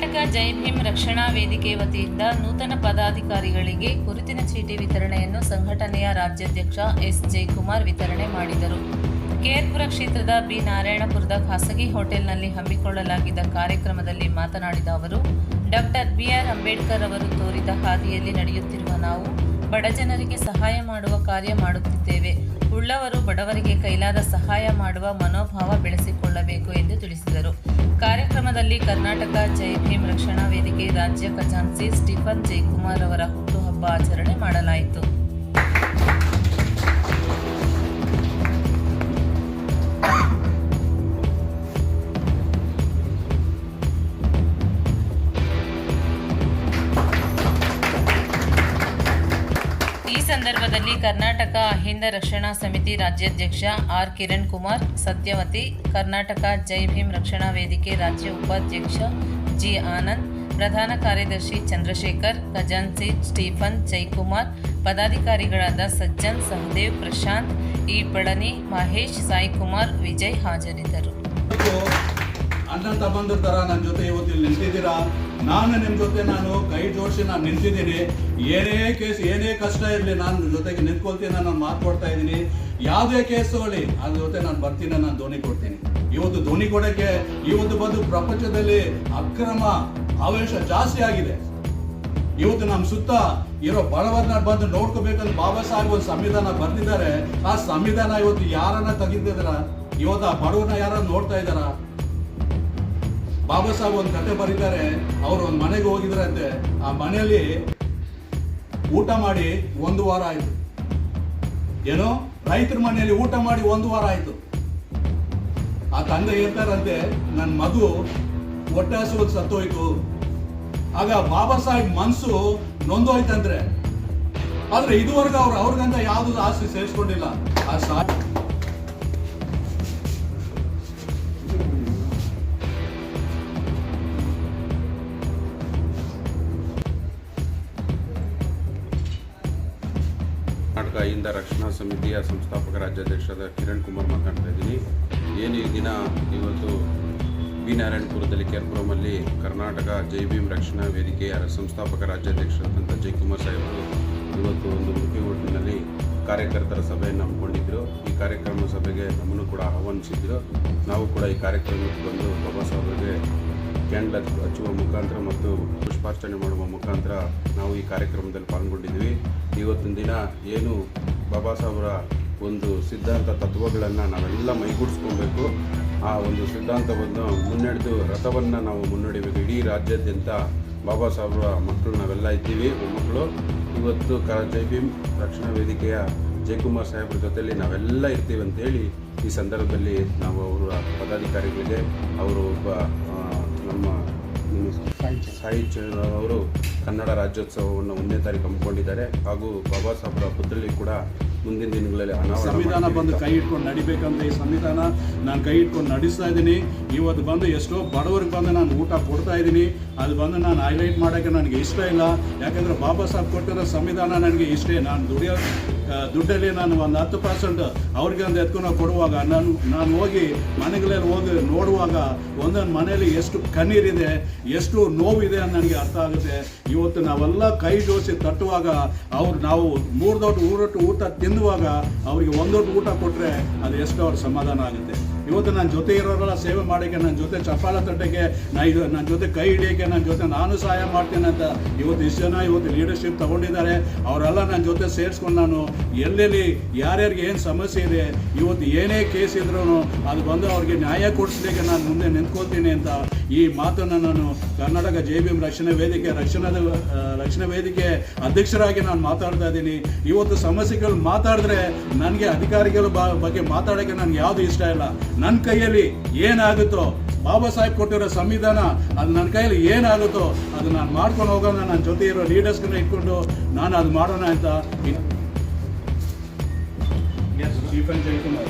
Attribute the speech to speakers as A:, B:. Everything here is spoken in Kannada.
A: ಕರ್ನಾಟಕ ಜೈ ಭೀಮ್ ರಕ್ಷಣಾ ವೇದಿಕೆ ವತಿಯಿಂದ ನೂತನ ಪದಾಧಿಕಾರಿಗಳಿಗೆ ಗುರುತಿನ ಚೀಟಿ ವಿತರಣೆಯನ್ನು ಸಂಘಟನೆಯ ರಾಜ್ಯಾಧ್ಯಕ್ಷ ಎಸ್ ಜಯಕುಮಾರ್ ವಿತರಣೆ ಮಾಡಿದರು. ಕೇರ್ಪುರ ಕ್ಷೇತ್ರದ ಬಿ ನಾರಾಯಣಪುರದ ಖಾಸಗಿ ಹೋಟೆಲ್ನಲ್ಲಿ ಹಮ್ಮಿಕೊಳ್ಳಲಾಗಿದ್ದ ಕಾರ್ಯಕ್ರಮದಲ್ಲಿ ಮಾತನಾಡಿದ ಅವರು, ಡಾಕ್ಟರ್ ಬಿಆರ್ ಅಂಬೇಡ್ಕರ್ ಅವರು ತೋರಿದ ಹಾದಿಯಲ್ಲಿ ನಡೆಯುತ್ತಿರುವ ನಾವು ಬಡಜನರಿಗೆ ಸಹಾಯ ಮಾಡುವ ಕಾರ್ಯ ಮಾಡುತ್ತಿದ್ದೇವೆ. ಉಳ್ಳವರು ಬಡವರಿಗೆ ಕೈಲಾದ ಸಹಾಯ ಮಾಡುವ ಮನೋಭಾವ ಬೆಳೆಸಿಕೊಳ್ಳಬೇಕು ಎಂದು ತಿಳಿಸಿದರು. ಕಾರ್ಯಕ್ರಮದಲ್ಲಿ ಕರ್ನಾಟಕ ಜೈ ಭೀಮ್ ರಕ್ಷಣಾ ವೇದಿಕೆ ರಾಜ್ಯ ಖಜಾನ್ಸಿ ಸ್ಟೀಫನ್ ಜಯಕುಮಾರ್ ಅವರ ಹುಟ್ಟುಹಬ್ಬ ಆಚರಣೆ ಮಾಡಲಾಯಿತು. ಈ ಸಂದರ್ಭದಲ್ಲಿ ಕರ್ನಾಟಕ ಅಹಿಂದ ರಕ್ಷಣಾ ಸಮಿತಿ ರಾಜ್ಯಾಧ್ಯಕ್ಷ ಆರ್ ಕಿರಣ್ ಕುಮಾರ್, ಸತ್ಯವತಿ, ಕರ್ನಾಟಕ ಜೈ ಭೀಮ್ ರಕ್ಷಣಾ ವೇದಿಕೆ ರಾಜ್ಯ ಉಪಾಧ್ಯಕ್ಷ ಜಿ ಆನಂದ್, ಪ್ರಧಾನ ಕಾರ್ಯದರ್ಶಿ ಚಂದ್ರಶೇಖರ್ ಖಜಾನ್ಸಿ ಸ್ಟೀಫನ್ ಜೈಕುಮಾರ್ ಪದಾಧಿಕಾರಿಗಳಾದ ಸಜ್ಜನ್, ಸಹದೇವ್, ಪ್ರಶಾಂತ್ ಇ ಪಳನಿ ಮಹೇಶ್ ಸಾಯಿಕುಮಾರ್ ವಿಜಯ್ ಹಾಜರಿದ್ದರು.
B: ಅಣ್ಣ ತಮ್ಮಂದ್ರ ತರ ನನ್ನ ಜೊತೆ ಇವತ್ತು ನಿಂತಿದ್ದೀರಾ? ನಾನು ನಿಮ್ಮ ಜೊತೆ ನಾನು ಕೈ ಜೋಡಿಸಿ ನಾನು ನಿಂತಿದ್ದೀನಿ. ಏನೇ ಕೇಸ್, ಏನೇ ಕಷ್ಟ ಇರಲಿ, ನಾನು ಜೊತೆಗೆ ನಿಂತ್ಕೊಳ್ತೀನಿ, ನಾನು ಮಾತು ಕೊಡ್ತಾ ಇದ್ದೀನಿ. ಯಾವುದೇ ಕೇಸ್ ತಗೊಳ್ಳಿ, ಅದ್ರ ಜೊತೆ ನಾನು ಬರ್ತೀನಿ, ನಾನು ಧ್ವನಿ ಕೊಡ್ತೀನಿ. ಇವತ್ತು ಧ್ವನಿ ಕೊಡೋಕ್ಕೆ, ಇವತ್ತು ಬಂದು ಪ್ರಪಂಚದಲ್ಲಿ ಅಕ್ರಮ ಆವೇಶ ಜಾಸ್ತಿ ಆಗಿದೆ. ಇವತ್ತು ನಮ್ಮ ಸುತ್ತ ಇರೋ ಬಡವರನ್ನ ಬಂದು ನೋಡ್ಕೋಬೇಕಂತ ಬಾಬಾ ಸಾಹೇಬ್ ಒಂದು ಸಂವಿಧಾನ ಬರ್ತಿದ್ದಾರೆ ಆ ಸಂವಿಧಾನ ಇವತ್ತು ಯಾರನ್ನ ತೆಗಿತಿದಾರ ಇವತ್ತು ಆ ಬಡವರನ್ನ ಯಾರನ್ನ ನೋಡ್ತಾ ಇದಾರ ಬಾಬಾ ಸಾಹೇಬ್ ಒಂದು ಕತೆ ಬರೀತಾರೆ, ಅವ್ರು ಒಂದು ಮನೆಗೆ ಹೋಗಿದ್ರಂತೆ. ಆ ಮನೆಯಲ್ಲಿ ಊಟ ಮಾಡಿ ಒಂದು ವಾರ ಆಯ್ತು. ಏನೋ? ರೈತರ ಮನೆಯಲ್ಲಿ ಊಟ ಮಾಡಿ ಒಂದು ವಾರ ಆಯ್ತು. ಆ ತಂದೆ ಹೇಳ್ತಾರಂತೆ ನನ್ನ ಮಗು ಹೊಟ್ಟೆ ಹಸುವುದು ಸತ್ತೋಯ್ತು. ಆಗ ಬಾಬಾ ಸಾಹೇಬ್ ಮನಸ್ಸು ನೊಂದೋಯ್ತಂದ್ರೆ. ಆದ್ರೆ ಇದುವರೆಗೂ ಅವ್ರು ಅವ್ರಿಗಂತ ಯಾವುದು ಆಸ್ತಿ ಸೇರಿಸ್ಕೊಂಡಿಲ್ಲ. ಆ ಸಾ
C: ಕರ್ನಾಟಕ ಅಹಿಂದ ರಕ್ಷಣಾ ಸಮಿತಿಯ ಸಂಸ್ಥಾಪಕ ರಾಜ್ಯಾಧ್ಯಕ್ಷರಾದ ಕಿರಣ್ ಕುಮಾರ್ ಮಾತಾಡ್ತಾ ಇದ್ದೀನಿ. ಏನು ಈ ದಿನ ಇವತ್ತು ಬಿ ನಾರಾಯಣಪುರದಲ್ಲಿ ಕೇರ್ಪುರಮಲ್ಲಿ ಕರ್ನಾಟಕ ಜೈ ಭೀಮ್ ರಕ್ಷಣಾ ವೇದಿಕೆಯ ಸಂಸ್ಥಾಪಕ ರಾಜ್ಯಾಧ್ಯಕ್ಷರಾದಂಥ ಜಯಕುಮಾರ್ ಸಾಹೇಬರು ಇವತ್ತು ಒಂದು ಉಡುಪಿ ಹೋಟೆಲ್ನಲ್ಲಿ ಕಾರ್ಯಕರ್ತರ ಸಭೆಯನ್ನು ಹಮ್ಮಿಕೊಂಡಿದ್ದರು ಈ ಕಾರ್ಯಕ್ರಮ ಸಭೆಗೆ ನಮ್ಮನ್ನು ಕೂಡ ಆಹ್ವಾನಿಸಿದ್ರು. ನಾವು ಕೂಡ ಈ ಕಾರ್ಯಕ್ರಮಕ್ಕೆ ಬಂದು ಬಾಬಾ ಸಾಹೇಬರಿಗೆ ಕ್ಯಾಂಡಲ್ ಹಚ್ಚುವ ಮುಖಾಂತರ ಮತ್ತು ಪುಷ್ಪಾರ್ಚನೆ ಮಾಡುವ ಮುಖಾಂತರ ನಾವು ಈ ಕಾರ್ಯಕ್ರಮದಲ್ಲಿ ಪಾಲ್ಗೊಂಡಿದ್ದೀವಿ. ಇವತ್ತಿನ ದಿನ ಏನು ಬಾಬಾ ಸಾಹೇಬರ ಒಂದು ಸಿದ್ಧಾಂತ ತತ್ವಗಳನ್ನು ನಾವೆಲ್ಲ ಮೈಗೂಡಿಸ್ಕೊಬೇಕು. ಆ ಒಂದು ಸಿದ್ಧಾಂತವನ್ನು ಮುನ್ನಡೆದು, ರಥವನ್ನು ನಾವು ಮುನ್ನಡೆಯಬೇಕು. ಇಡೀ ರಾಜ್ಯಾದ್ಯಂತ ಬಾಬಾ ಸಾಹೇಬರ ಮಕ್ಕಳು ನಾವೆಲ್ಲ ಇದ್ದೀವಿ ಮಕ್ಕಳು ಇವತ್ತು ಕ ಜೈ ಭೀಮ್ ರಕ್ಷಣಾ ವೇದಿಕೆಯ ಜಯಕುಮಾರ್ ಸಾಹೇಬ್ರ ಜೊತೆಯಲ್ಲಿ ನಾವೆಲ್ಲ ಇರ್ತೀವಿ ಅಂತೇಳಿ ಈ ಸಂದರ್ಭದಲ್ಲಿ ನಾವು ಅವರ ಪದಾಧಿಕಾರಿಗಳಿಗೆ, ಅವರು ಒಬ್ಬ ಸಾಯಿ ಅವರು ಕನ್ನಡ ರಾಜ್ಯೋತ್ಸವವನ್ನು ಒಂದನೇ ತಾರೀಕು ಹಮ್ಮಿಕೊಂಡಿದ್ದಾರೆ. ಹಾಗೂ ಬಾಬಾ ಸಾಹೇಬ್ರ ಪುತ್ಥಳಿ ಕೂಡ ಮುಂದಿನ ದಿನಗಳಲ್ಲಿ
B: ಸಂವಿಧಾನ ಬಂದು ಕೈ ಇಟ್ಕೊಂಡು ನಡಿಬೇಕಂದ್ರೆ ಈ ಸಂವಿಧಾನ ನಾನು ಕೈ ಇಟ್ಕೊಂಡು ನಡೆಸ್ತಾ ಇದ್ದೀನಿ. ಇವತ್ತು ಬಂದು ಎಷ್ಟೋ ಬಡವರಿಗೆ ಬಂದು ನಾನು ಊಟ ಕೊಡ್ತಾ ಇದ್ದೀನಿ. ಅದು ಬಂದು ನಾನು ಹೈಲೈಟ್ ಮಾಡೋಕ್ಕೆ ನನಗೆ ಇಷ್ಟ ಇಲ್ಲ. ಯಾಕಂದರೆ ಬಾಬಾ ಸಾಹೇಬ್ ಕೊಟ್ಟಿರೋ ಸಂವಿಧಾನ ನನಗೆ ಇಷ್ಟೇ. ನಾನು ದುಡಿಯೋ ದುಡ್ಡಲ್ಲಿ ನಾನು ಒಂದು ಹತ್ತು ಪರ್ಸೆಂಟ್ ಅವ್ರಿಗೆ ಒಂದು ಎತ್ಕೊಂಡು ಕೊಡುವಾಗ ನಾನು ನಾನು ಹೋಗಿ ಮನೆಗಳಲ್ಲಿ ಹೋಗಿ ನೋಡುವಾಗ ಒಂದೊಂದು ಮನೆಯಲ್ಲಿ ಎಷ್ಟು ಕಣ್ಣೀರಿದೆ ಎಷ್ಟು ನೋವಿದೆ ಅಂತ ನನಗೆ ಅರ್ಥ ಆಗುತ್ತೆ. ಇವತ್ತು ನಾವೆಲ್ಲ ಕೈ ಜೋಡಿಸಿ ತಟ್ಟುವಾಗ ಅವ್ರು ನಾವು ಮೂರು ದೊಡ್ಡ ಊರೊಟ್ಟು ಊಟ ತಿನ್ನುವಾಗ ಅವರಿಗೆ ಒಂದೊಂದು ಊಟ ಕೊಟ್ಟರೆ ಅದು ಎಷ್ಟು ಅವ್ರ ಸಮಾಧಾನ ಆಗುತ್ತೆ. ಇವತ್ತು ನನ್ನ ಜೊತೆ ಇರೋರೆಲ್ಲ ಸೇವೆ ಮಾಡೋಕ್ಕೆ ನನ್ನ ಜೊತೆ ಚಪ್ಪಾಳ ತಟ್ಟಕ್ಕೆ ನಾ ಇದು ನನ್ನ ಜೊತೆ ಕೈ ಹಿಡಿಯೋಕ್ಕೆ ನನ್ನ ಜೊತೆ ನಾನು ಸಹಾಯ ಮಾಡ್ತೇನೆ ಅಂತ ಇವತ್ತು ಇಷ್ಟು ಜನ ಇವತ್ತು ಲೀಡರ್ಶಿಪ್ ತಗೊಂಡಿದ್ದಾರೆ. ಅವರೆಲ್ಲ ನನ್ನ ಜೊತೆ ಸೇರಿಸ್ಕೊಂಡು ನಾನು ಎಲ್ಲೆಲ್ಲಿ ಯಾರ್ಯಾರಿಗೆ ಏನು ಸಮಸ್ಯೆ ಇದೆ, ಇವತ್ತು ಏನೇ ಕೇಸ್ ಇದ್ರೂ ಅದು ಬಂದು ಅವ್ರಿಗೆ ನ್ಯಾಯ ಕೊಡಿಸ್ಲಿಕ್ಕೆ ನಾನು ಮುಂದೆ ನಿಂತ್ಕೊಳ್ತೀನಿ ಅಂತ ಈ ಮಾತನ್ನು ನಾನು ಕರ್ನಾಟಕ ಜೆ ಬಿ ಎಂ ರಕ್ಷಣಾ ವೇದಿಕೆ ರಕ್ಷಣಾದ ರಕ್ಷಣಾ ವೇದಿಕೆ ಅಧ್ಯಕ್ಷರಾಗಿ ನಾನು ಮಾತಾಡ್ತಾ ಇದ್ದೀನಿ. ಇವತ್ತು ಸಮಸ್ಯೆಗಳು ಮಾತಾಡಿದ್ರೆ ನನಗೆ ಅಧಿಕಾರಿಗಳ ಬಗ್ಗೆ ಮಾತಾಡೋಕ್ಕೆ ನನಗೆ ಯಾವುದು ಇಷ್ಟ ಇಲ್ಲ. ನನ್ನ ಕೈಯಲ್ಲಿ ಏನಾಗುತ್ತೋ, ಬಾಬಾ ಸಾಹೇಬ್ ಕೊಟ್ಟಿರೋ ಸಂವಿಧಾನ, ಅದು ನನ್ನ ಕೈಯಲ್ಲಿ ಏನಾಗುತ್ತೋ, ಅದು ನಾನು ಮಾಡ್ಕೊಂಡು ಹೋಗೋಣ ನನ್ನ ಜೊತೆ ಇರೋ ಲೀಡರ್ಸ್ಗಳನ್ನ ಇಟ್ಕೊಂಡು ನಾನು ಅದು ಮಾಡೋಣ ಅಂತ. ಸ್ಟೀಫನ್ ಜಯಕುಮಾರ್